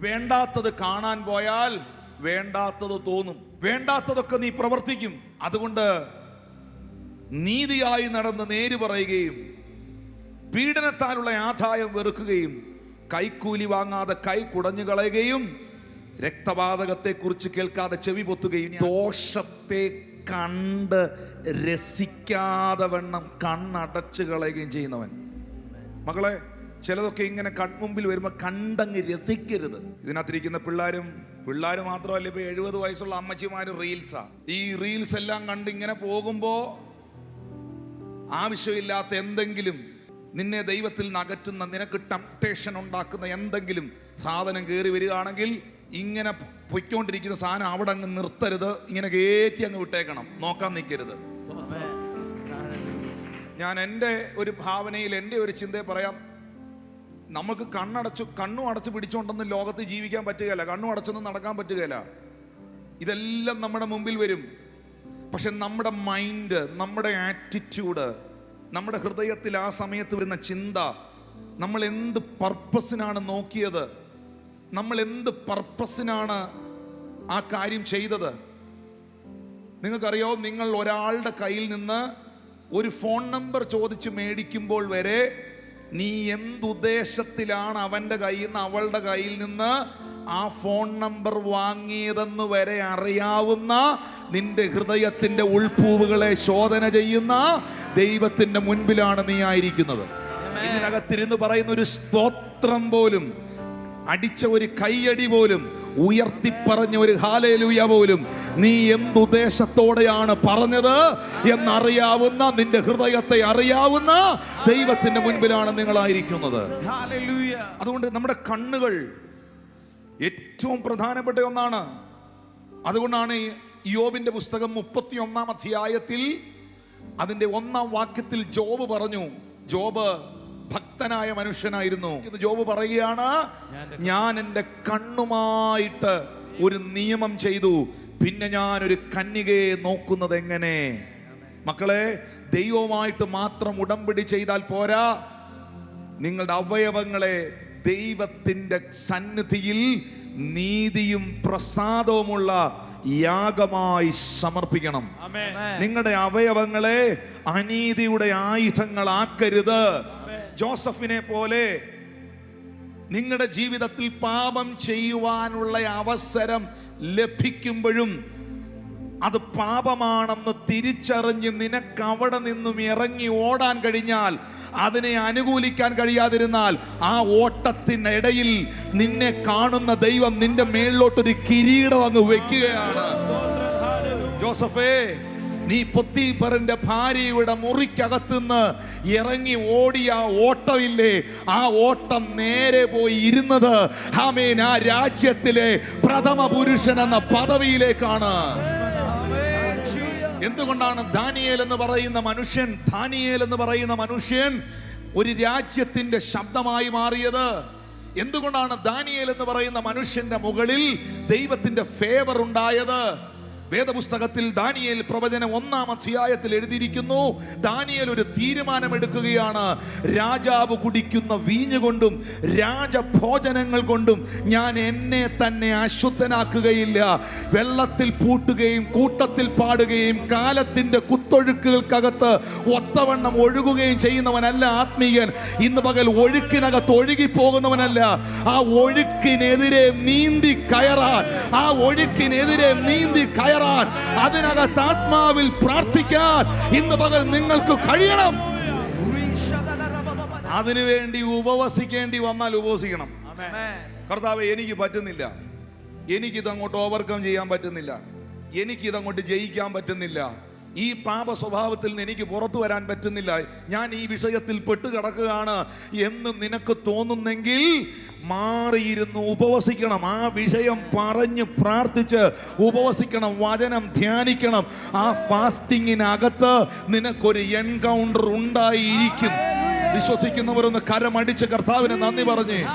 വേണ്ടാത്തത് കാണാൻ പോയാൽ വേണ്ടാത്തത് തോന്നും. വേണ്ടാത്തതൊക്കെ നീ പ്രവർത്തിക്കും. അതുകൊണ്ട് നീതിയായി നടന്ന് നേര് പറയുകയും പീഡനത്താലുള്ള ആദായം വെറുക്കുകയും കൈക്കൂലി വാങ്ങാതെ കൈ കുടഞ്ഞു കളയുകയും രക്തപാതകത്തെ കുറിച്ച് കേൾക്കാതെ ചെവി പൊത്തുകയും ദോഷത്തെ കണ്ട് രസിക്കാതെ വണ്ണം കണ്ണടച്ചു കളയുകയും ചെയ്യുന്നവൻ. മകളെ ചിലതൊക്കെ ഇങ്ങനെ കൺമുമ്പിൽ വരുമ്പോൾ കണ്ടങ്ങ് രസിക്കരുത്. ഇതിനകത്തിരിക്കുന്ന പിള്ളേരും പിള്ളേർ മാത്രമല്ല ഇപ്പോൾ എഴുപത് വയസ്സുള്ള അമ്മച്ചിമാർ റീൽസാണ് ഈ റീൽസ് എല്ലാം കണ്ട് ഇങ്ങനെ പോകുമ്പോൾ ആവശ്യമില്ലാത്ത എന്തെങ്കിലും നിന്നെ ദൈവത്തിൽ നിന്ന് അകറ്റുന്ന നിനക്ക് ടംപ്ടേഷൻ ഉണ്ടാക്കുന്ന എന്തെങ്കിലും സാധനം കയറി വരികയാണെങ്കിൽ ഇങ്ങനെ പൊയ്ക്കൊണ്ടിരിക്കുന്ന സാധനം അവിടെ അങ്ങ് നിർത്തരുത്. ഇങ്ങനെ കയറ്റി അങ്ങ് വിട്ടേക്കണം. നോക്കാൻ നിൽക്കരുത് ഞാൻ എന്റെ ഒരു ഭാവനയിൽ എന്റെ ഒരു ചിന്തയെ പറയാം. നമുക്ക് കണ്ണടച്ചു കണ്ണും അടച്ചു പിടിച്ചുകൊണ്ടൊന്നും ലോകത്ത് ജീവിക്കാൻ പറ്റുകയില്ല. കണ്ണും അടച്ചൊന്നും നടക്കാൻ പറ്റുകയില്ല. ഇതെല്ലാം നമ്മുടെ മുമ്പിൽ വരും. പക്ഷെ നമ്മുടെ മൈൻഡ് നമ്മുടെ ആറ്റിറ്റ്യൂഡ് നമ്മുടെ ഹൃദയത്തിൽ ആ സമയത്ത് വരുന്ന ചിന്ത നമ്മൾ എന്ത് പർപ്പസിനാണ് നോക്കിയത് നമ്മൾ എന്ത് പർപ്പസിനാണ് ആ കാര്യം ചെയ്തത്? നിങ്ങൾക്കറിയോ നിങ്ങൾ ഒരാളുടെ കയ്യിൽ നിന്ന് ഒരു ഫോൺ നമ്പർ ചോദിച്ച് മേടിക്കുമ്പോൾ വരെ നീ എന്തുദ്ദേശത്തിലാണ് അവന്റെ കയ്യിൽ നിന്ന് അവളുടെ കയ്യിൽ നിന്ന് ആ ഫോൺ നമ്പർ വാങ്ങിയതെന്ന് വരെ അറിയാവുന്ന നിന്റെ ഹൃദയത്തിന്റെ ഉൾപ്പൂവുകളെ ശോധന ചെയ്യുന്ന ദൈവത്തിന്റെ മുൻപിലാണ് നീ ആയിരിക്കുന്നത്. ഇതിനകത്തിരുന്ന് പറയുന്ന ഒരു സ്തോത്രം പോലും അടിച്ച ഒരു കൈയടി പോലും ഉയർത്തിപ്പറഞ്ഞ ഒരു ഹാലേലൂയ പോലും നീ എന്തുദ്ദേശത്തോടെയാണ് പറഞ്ഞത് എന്നറിയാവുന്ന നിന്റെ ഹൃദയത്തെ അറിയാവുന്ന ദൈവത്തിന്റെ മുൻപിലാണ് നിങ്ങളായിരിക്കുന്നത്. അതുകൊണ്ട് നമ്മുടെ കണ്ണുകൾ ഏറ്റവും പ്രധാനപ്പെട്ട ഒന്നാണ്. അതുകൊണ്ടാണ് യോബിന്റെ പുസ്തകം മുപ്പത്തി ഒന്നാം അധ്യായത്തിൽ അതിന്റെ ഒന്നാം വാക്യത്തിൽ ജോബ് പറഞ്ഞു. ജോബ് ഭക്തനായ മനുഷ്യനായിരുന്നു. ഇത് ജോബ് പറയുകയാണ് ഞാൻ എന്റെ കണ്ണുമായിട്ട് ഒരു നിയമം ചെയ്തു. പിന്നെ ഞാൻ ഒരു കന്യകയെ നോക്കുന്നത് എങ്ങനെ? മക്കളെ ദൈവമായിട്ട് മാത്രം ഉടമ്പടി ചെയ്താൽ പോരാ. നിങ്ങളുടെ അവയവങ്ങളെ ദൈവത്തിന്റെ സന്നിധിയിൽ നീതിയും പ്രസാദവുമുള്ള യാഗമായി സമർപ്പിക്കണം. നിങ്ങളുടെ അവയവങ്ങളെ അനീതിയുടെ ആയുധങ്ങളാക്കരുത്. ജോസഫിനെ പോലെ നിങ്ങളുടെ ജീവിതത്തിൽ പാപം ചെയ്യുവാനുള്ള അവസരം ലഭിക്കുമ്പോഴും അത് പാപമാണെന്ന് തിരിച്ചറിഞ്ഞ് നിനക്ക് അവിടെ നിന്നും ഇറങ്ങി ഓടാൻ കഴിഞ്ഞാൽ അതിനെ അനുകൂലിക്കാൻ കഴിയാതിരുന്നാൽ ആ ഓട്ടത്തിനിടയിൽ നിന്നെ കാണുന്ന ദൈവം നിന്റെ മേളിലോട്ടൊരു കിരീടം അങ്ങ് വെക്കുകയാണ്. ജോസഫേ നീ പൊത്തീപ്പറിന്റെ ഭാര്യയുടെ മുറിക്കകത്തുനിന്ന് ഇറങ്ങി ഓടിയ ആ ഓട്ടമില്ലേ? ആ ഓട്ടം നേരെ പോയി ഇരുന്നത് ആമേൻ ആ രാജ്യത്തിലെ പ്രഥമ പുരുഷൻ എന്ന പദവിയിലേക്കാണ്. എന്തുകൊണ്ടാണ് ദാനിയേൽ എന്ന് പറയുന്ന മനുഷ്യൻ ദാനിയേൽ എന്ന് പറയുന്ന മനുഷ്യൻ ഒരു രാജ്യത്തിന്റെ ശബ്ദമായി മാറിയത്? എന്തുകൊണ്ടാണ് ദാനിയേൽ എന്ന് പറയുന്ന മനുഷ്യന്റെ മുകളിൽ ദൈവത്തിന്റെ ഫേവർ ഉണ്ടായത്? വേദപുസ്തകത്തിൽ ദാനിയേൽ പ്രവചനം ഒന്നാം അധ്യായത്തിൽ എഴുതിയിരിക്കുന്നു. ദാനിയേൽ ഒരു തീരുമാനമെടുക്കുകയാണ്. രാജാവ് കുടിക്കുന്ന വീഞ്ഞ് കൊണ്ടും രാജഭോജനങ്ങൾ കൊണ്ടും ഞാൻ എന്നെ തന്നെ അശുദ്ധനാക്കുകയില്ല. വെള്ളത്തിൽ പൂട്ടുകയും കൂട്ടത്തിൽ പാടുകയും കാലത്തിന്റെ കുത്തൊഴുക്കുകൾക്കകത്ത് ഒത്തവണ്ണം ഒഴുകുകയും ചെയ്യുന്നവനല്ല ആത്മീയൻ. ഇന്ന് പകൽ ഒഴുക്കിനകത്ത് ഒഴുകി പോകുന്നവനല്ല ആ ഒഴുക്കിനെതിരെ നീന്തി കയറാൻ ആ ഒഴുക്കിനെതിരെ നീന്തി കയറാൻ അതിനകത്ത് ആത്മാവിൽ പ്രാർത്ഥിക്കാൻ ഇന്ന് പകൽ നിങ്ങൾക്ക് കഴിയണം. അതിനുവേണ്ടി ഉപവസിക്കേണ്ടി വന്നാൽ ഉപവസിക്കണം. കർത്താവ് എനിക്ക് പറ്റുന്നില്ല. എനിക്കിത് അങ്ങോട്ട് ഓവർകം ചെയ്യാൻ പറ്റുന്നില്ല. എനിക്കിത് അങ്ങോട്ട് ജയിക്കാൻ പറ്റുന്നില്ല. ഈ പാപ സ്വഭാവത്തിൽ നിന്ന് എനിക്ക് പുറത്തു വരാൻ പറ്റുന്നില്ല. ഞാൻ ഈ വിഷയത്തിൽ പെട്ട് കിടക്കുകയാണ് എന്ന് നിനക്ക് തോന്നുന്നെങ്കിൽ മാറിയിരുന്ന്. ഉപവസിക്കണം. ആ വിഷയം പറഞ്ഞ് പ്രാർത്ഥിച്ച് ഉപവസിക്കണം. വചനം ധ്യാനിക്കണം. ആ ഫാസ്റ്റിങ്ങിനകത്ത് നിനക്കൊരു എൻകൗണ്ടർ ഉണ്ടായിരിക്കും. വിശ്വസിക്കുന്നവരൊന്ന് കരമടിച്ച് കർത്താവിന് നന്ദി പറഞ്ഞേ